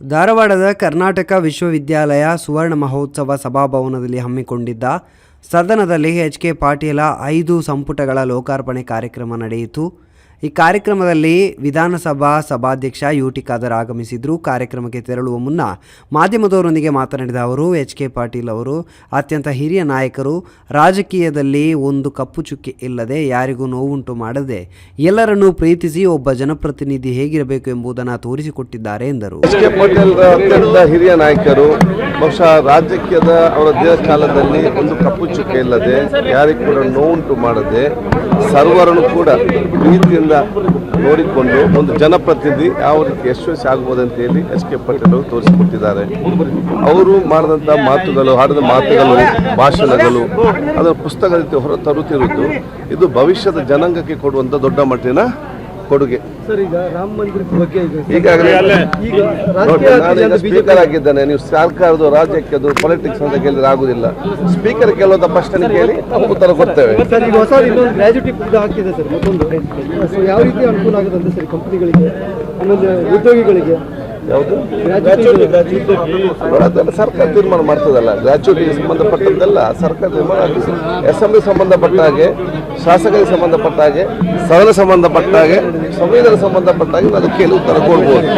ಧಾರವಾಡದ ಕರ್ನಾಟಕ ವಿಶ್ವವಿದ್ಯಾಲಯ ಸುವರ್ಣ ಮಹೋತ್ಸವ ಸಭಾಭವನದಲ್ಲಿ ಹಮ್ಮಿಕೊಂಡಿದ್ದ ಸದನದಲ್ಲಿ ಎಚ್ ಕೆ ಪಾಟೀಲ ಐದು ಸಂಪುಟಗಳ ಲೋಕಾರ್ಪಣೆ ಕಾರ್ಯಕ್ರಮ ನಡೆಯಿತು. ಈ ಕಾರ್ಯಕ್ರಮದಲ್ಲಿ ವಿಧಾನಸಭಾ ಸಭಾಧ್ಯಕ್ಷ ಯು ಟಿ ಖಾದರ್ ಆಗಮಿಸಿದ್ರು. ಕಾರ್ಯಕ್ರಮಕ್ಕೆ ತೆರಳುವ ಮುನ್ನ ಮಾಧ್ಯಮದವರೊಂದಿಗೆ ಮಾತನಾಡಿದ ಅವರು, ಎಚ್ ಕೆ ಪಾಟೀಲ್ ಅವರು ಅತ್ಯಂತ ಹಿರಿಯ ನಾಯಕರು. ರಾಜಕೀಯದಲ್ಲಿ ಒಂದು ಕಪ್ಪು ಚುಕ್ಕಿ ಇಲ್ಲದೆ ಯಾರಿಗೂ ನೋವುಂಟು ಮಾಡದೆ ಎಲ್ಲರನ್ನೂ ಪ್ರೀತಿಸಿ ಒಬ್ಬ ಜನಪ್ರತಿನಿಧಿ ಹೇಗಿರಬೇಕು ಎಂಬುದನ್ನು ತೋರಿಸಿಕೊಟ್ಟಿದ್ದಾರೆ ಎಂದರು. ಹಿರಿಯ ನಾಯಕರು. ಬಹುಶಃ ರಾಜಕೀಯದ ಅವರ ದೇಹಕಾಲದಲ್ಲಿ ಒಂದು ಕಪ್ಪು ಚುಕ್ಕೆ ಇಲ್ಲದೆ ಯಾರಿಗೂ ಕೂಡ ನೋವುಂಟು ಮಾಡದೆ ಸರ್ವರನ್ನು ಕೂಡ ಪ್ರೀತಿಯಿಂದ ನೋಡಿಕೊಂಡು ಒಂದು ಜನಪ್ರತಿನಿಧಿ ಯಾವ ರೀತಿ ಯಶಸ್ವಿ ಅಂತ ಹೇಳಿ ಎಸ್ ಕೆ ಪಟೇಲ್ ಅವರು ತೋರಿಸಿಕೊಟ್ಟಿದ್ದಾರೆ. ಅವರು ಮಾಡಿದಂಥ ಮಾತುಗಳು, ಹಾಡಿದ ಮಾತುಗಳು, ಭಾಷಣಗಳು, ಅದರ ಪುಸ್ತಕ ರೀತಿ ಹೊರ ತರುತ್ತಿರುವುದು ಇದು ಭವಿಷ್ಯದ ಜನಾಂಗಕ್ಕೆ ಕೊಡುವಂಥ ದೊಡ್ಡ ಮಟ್ಟಿನ ಕೊಡುಗೆ. ಸರ್ ಈಗ ರಾಮ ಮಂದಿರದ ಬಗ್ಗೆ ಈಗ ಈಗಾಗಲೇ ಸ್ಪೀಕರ್ ಆಗಿದ್ದಾನೆ. ನೀವು ಸರ್ಕಾರದ ರಾಜ್ಯಕ್ಕೆ ಪೊಲಿಟಿಕ್ಸ್ ಅಂತ ಕೇಳಿದ್ರೆ ಆಗುದಿಲ್ಲ. ಸ್ಪೀಕರ್ ಕೇಳೋದ ಪ್ರಶ್ನೆ ಕೇಳಿ ಉತ್ತರ ಕೊಡ್ತೇವೆ. ಸರ್ ಈಗ ಹೊಸ ಇನ್ನೊಂದು ಗ್ರಾಜುಟಿ ಇದು ಆಗ್ತಿದೆ ಸರ್ ಮತ್ತೊಂದು. ಸೊ ಯಾವ ರೀತಿ ಅನುಕೂಲ ಆಗುತ್ತೆ ಸರ್ ಕಂಪನಿಗಳಿಗೆ ಆಮೇಲೆ ಉದ್ಯೋಗಿಗಳಿಗೆ? ಯಾವುದು? ಅದೆಲ್ಲ ಸರ್ಕಾರ ತೀರ್ಮಾನ ಮಾಡ್ತದಲ್ಲ. ಗ್ರಾಚ್ಯುಟಿಗೆ ಸಂಬಂಧಪಟ್ಟದ್ದೆಲ್ಲ ಸರ್ಕಾರ ತೀರ್ಮಾನ ಅಸೆಂಬ್ಲಿ ಸಂಬಂಧಪಟ್ಟ ಹಾಗೆ ಶಾಸಕರಿಗೆ ಸಂಬಂಧಪಟ್ಟ ಹಾಗೆ ಸದನ ಸಂಬಂಧಪಟ್ಟ ಹಾಗೆ. ಸಂವಿಧಾನ ಸಂಬಂಧಪಟ್ಟಾಗಿ ಅದಕ್ಕೆ ಉತ್ತರ ಕೊಡ್ಬೋದು.